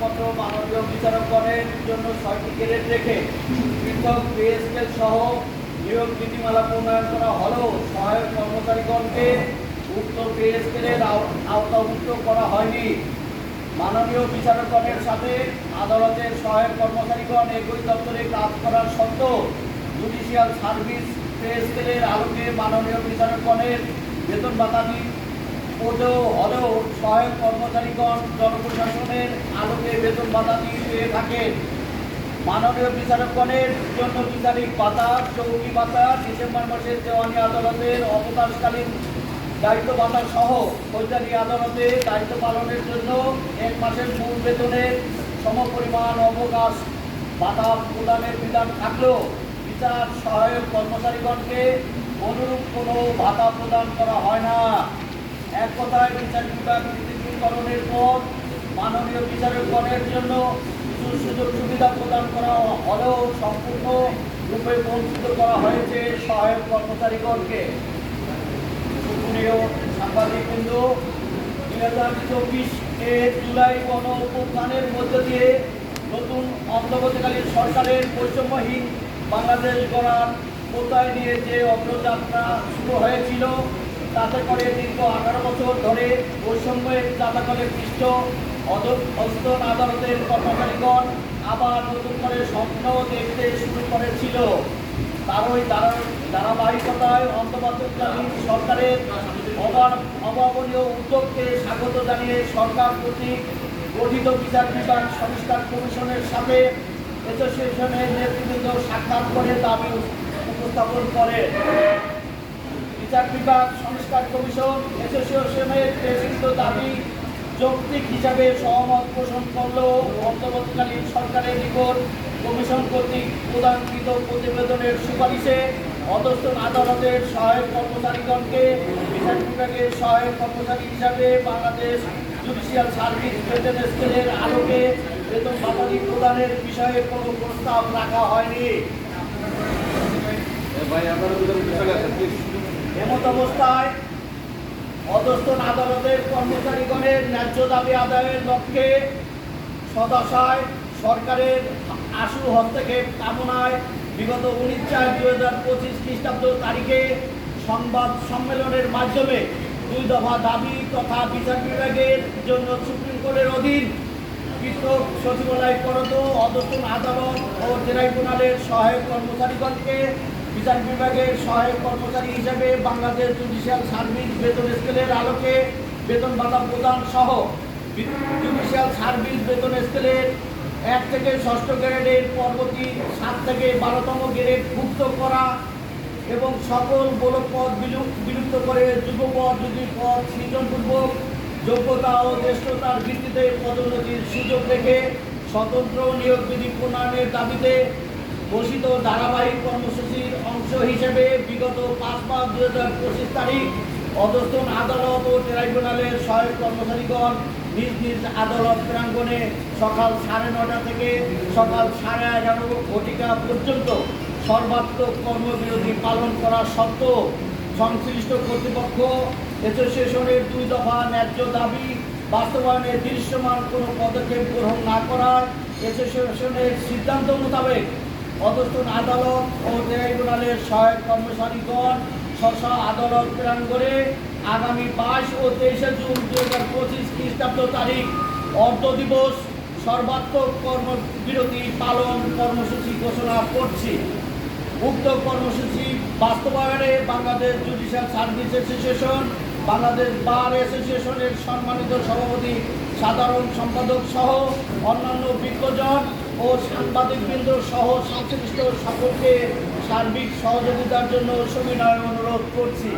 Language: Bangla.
আবেদনপত্র মাননীয় বিচারকগণের জন্য ছয়টি গ্রেড রেখে পৃথক পে সহ নিয়োগ নীতিমালা প্রণয়ন করা হলেও সহায়ক কর্মচারীগণকে উক্ত পে স্কেলের আওতাভুক্ত করা হয়নি। মাননীয় বিচারকগণের সাথে আদালতের সহায়ক কর্মচারীগণ একই দপ্তরে কাজ করার সত্ত্বেও জুডিশিয়াল সার্ভিস পে স্কেলের আলোকে মাননীয় বিচারকগণের বেতন ভাতাদি পদেও হলেও সহায়ক কর্মচারীগণ জনপ্রশাসনের আলোকে বেতন ভাতা দিয়ে থাকেন। মাননীয় বিচারকগণের জন্য বিচারিক ভাতা, চৌকি ভাতা, ডিসেম্বর মাসের দেওয়ানি আদালতের অবকাশকালীন দায়িত্ব ভাতা সহ ফৌজদারি আদালতে দায়িত্ব পালনের জন্য এক মাসের মূল বেতনের সমপরিমাণ অবকাশ ভাতা প্রদানের বিধান থাকলেও বিচার সহায়ক কর্মচারীগণকে অনুরূপ কোনো ভাতা প্রদান করা হয় না। এক কথায় বিচার বিভাগ বিদ্যুৎকরণের পর মাননীয় বিচারকগণের জন্য কিছু সুযোগ সুবিধা প্রদান করা হলেও সম্পূর্ণ রূপে বঞ্চিত করা হয়েছে সহায়ক কর্মচারীগণকে। সুপ্রিয় সাংবাদিকবৃন্দ, দুই হাজার চব্বিশ এর জুলাই গণ অভ্যুত্থানের মধ্য দিয়ে নতুন অন্তর্বর্তীকালীন সরকারের বৈষম্যহীন বাংলাদেশ গড়ার কোথায় নিয়ে যে অগ্রযাত্রা শুরু হয়েছিল তাতে করে দীর্ঘ আঠারো বছর ধরে বৈষম্যের জাতাকলে পৃষ্ঠ অধস্তন আদালতের কর্মচারীগণ আবার নতুন করে স্বপ্ন দেখতে শুরু করেছিল। তারই ধারা- ধারাবাহিকতায় অন্তর্বর্তীকালীন সরকারের অভাবনীয় উদ্যোগকে স্বাগত জানিয়ে সরকার কর্তৃক গঠিত বিচার বিভাগ সংস্কার কমিশনের সাথে অ্যাসোসিয়েশনের নেতৃবৃন্দ সাক্ষাৎ করে দাবি উপস্থাপন করে। বিচার বিভাগ, সংস্কার কমিশন অ্যাসোসিয়েশনের প্রেসিত দাবি, যৌক্তিক হিসাবে সহমত পোষণ করলেও অন্তর্বর্তীকালীন সরকারের নিকট কমিশন কর্তৃক প্রদানকৃত প্রতিবেদনের সুপারিশে অধস্তন আদালতের সহায়ক কর্মচারীগণকে বিচার বিভাগের সহায়ক কর্মচারী হিসাবে বাংলাদেশ জুডিশিয়াল সার্ভিস বেতন স্কেলের আলোকে বেতন ভাতাদি প্রদানের বিষয়ে কোনো প্রস্তাব রাখা হয়নি। ভাই, আপনারা এমত অবস্থায় অধস্তন আদালতের কর্মচারীগণের ন্যায্য দাবি আদায়ের লক্ষ্যে সদস্যায় সরকারের আশু হস্তক্ষেপ কামনায় বিগত উনিশ চার দুই হাজার পঁচিশ খ্রিস্টাব্দ তারিখে সংবাদ সম্মেলনের মাধ্যমে দুই দফা দাবি তথা বিচার বিভাগের জন্য সুপ্রিম কোর্টের অধীন পৃথক সচিবালয় করত অধস্তন আদালত ও ট্রাইব্যুনালের সহায়ক কর্মচারীগণকে বিচার বিভাগের সহায়ক কর্মচারী হিসেবে বাংলাদেশ জুডিশিয়াল সার্ভিস বেতন স্কেলের আলোকে বেতন ভাতা প্রদান সহ জুডিশিয়াল সার্ভিস বেতন স্কেলের এক থেকে ষষ্ঠ গ্রেডের পরবর্তী সাত থেকে বারোতম গ্রেড মুক্ত করা এবং সকল গোলক পদ বিলুপ্ত করে যুগপদ যদি পদ সৃজনপূর্বক যোগ্যতা ও জ্যেষ্ঠতার ভিত্তিতে পদোন্নতির সুযোগ রেখে স্বতন্ত্র নিয়োগ বিধি প্রণয়নের দাবিতে ঘোষিত ধারাবাহিক কর্মসূচির অংশ হিসেবে বিগত পাঁচ পাঁচ দু হাজার পঁচিশ তারিখ অধস্তন আদালত ও ট্রাইব্যুনালের সহায়ক কর্মচারীগণ নিজ নিজ আদালত প্রাঙ্গণে সকাল সাড়ে নটা থেকে সকাল সাড়ে এগারো ঘটিকা পর্যন্ত সর্বাত্মক কর্মবিরতি পালন করা সত্ত্বেও সংশ্লিষ্ট কর্তৃপক্ষ অ্যাসোসিয়েশনের দুই দফা ন্যায্য দাবি বাস্তবায়নে দৃশ্যমান কোনো পদক্ষেপ গ্রহণ না করার অ্যাসোসিয়েশনের সিদ্ধান্ত মোতাবেক অধস্তন আদালত ও ট্রাইব্যুনালের সহায়ক কর্মচারীগণ স্বশা আদালত প্রাঙ্গণে আগামী বাইশ ও তেইশে জুন দু হাজার পঁচিশ খ্রিস্টাব্দ তারিখ অর্ধ দিবস সর্বাত্মক কর্মবিরতি পালন কর্মসূচি ঘোষণা করছি। উক্ত কর্মসূচি বাস্তবায়নে Bangladesh judicial service association, Bangladesh bar অ্যাসোসিয়েশনের সম্মানিত সভাপতি, সাধারণ সম্পাদক সহ অন্যান্য বিজ্ঞজন ও সাংবাদিকবৃন্দ সহ সংশ্লিষ্ট সকলকে সার্বিক সহযোগিতার জন্য সবিনয় অনুরোধ করছি।